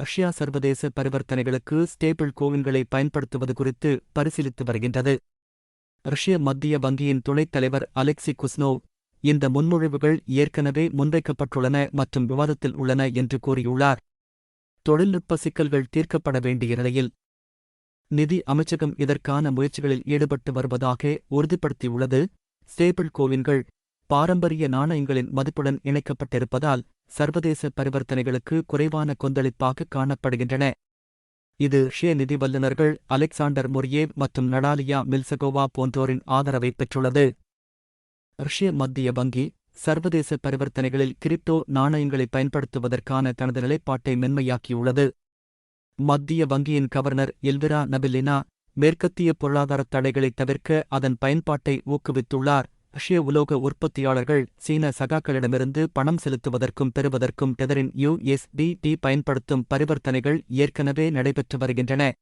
Russia சர்வதேச பரிவர்த்தனைகளுக்கு stable கோவின்களை பயன்படுத்துவது குறித்து பரிசீலித்து வருகின்றது. ரஷ்ய மத்திய வங்கியின் துணைத் தலைவர் அலெக்சி குஸ்னோவ் இந்த முன்மொழிவுகள் ஏற்கனவே முன்வைக்கப்பட்டுள்ளன மற்றும் விவாதத்தில் உள்ளன என்று கூறியுள்ளார். தொழில்நுட்ப சிக்கல்கள் தீர்க்கப்பட வேண்டிய நிலையில் நிதி அமைச்சகம் இதற்கான முயற்சிகளில் ஈடுபட்டு வருவதாக உறுதிப்படுத்தியுள்ளது. ஸ்டேபிள் கோவின்கள் பாரம்பரிய நாணயங்களின் மதிப்புடன் இணைக்கப்பட்டிருப்பதால் சர்வதேச பரிவர்த்தனைகளுக்கு குறைவான கொந்தளிப்பாக காணப்படுகின்றன. இது ஷே நிதி வல்லுநர்கள் அலெக்சாண்டர் மொரியேவ் மற்றும் நடாலியா மில்சகோவா போன்றோரின் ஆதரவை பெற்றுள்ளது. ரஷ்ய மத்திய வங்கி சர்வதேச பரிவர்த்தனைகளில் கிரிப்டோ நாணயங்களை பயன்படுத்துவதற்கான தனது நிலைப்பாட்டை மென்மையாக்கியுள்ளது. மத்திய வங்கியின் கவர்னர் எல்விரா நபிலினா மேற்கத்திய பொருளாதாரத் தடைகளை தவிர்க்க அதன் பயன்பாட்டை ஊக்குவித்துள்ளார். ரஷ்ய உலோக உற்பத்தியாளர்கள் சீன சகாக்களிடமிருந்து பணம் செலுத்துவதற்கும் பெறுவதற்கும் டெதரின் யுஎஸ்டிடி பயன்படுத்தும் பரிவர்த்தனைகள் ஏற்கனவே நடைபெற்று வருகின்றன.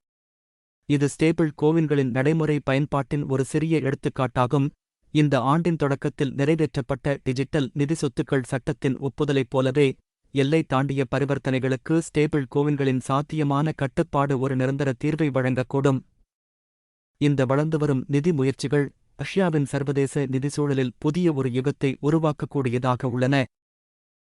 இது ஸ்டேபிள் கோவின்களின் நடைமுறை பயன்பாட்டின் ஒரு சிறிய எடுத்துக்காட்டாகும். இந்த ஆண்டின் தொடக்கத்தில் நிறைவேற்றப்பட்ட டிஜிட்டல் நிதி சொத்துக்கள் சட்டத்தின் ஒப்புதலைப் போலவே எல்லை தாண்டிய பரிவர்த்தனைகளுக்கு ஸ்டேபிள் கோவின்களின் சாத்தியமான கட்டுப்பாடு ஒரு நிரந்தர தீர்வை வழங்கக்கூடும். இந்த வளர்ந்து வரும் நிதி முயற்சிகள் ரஷ்யாவின் சர்வதேச நிதி சூழலில் புதிய ஒரு யுகத்தை உருவாக்கக்கூடியதாக உள்ளன.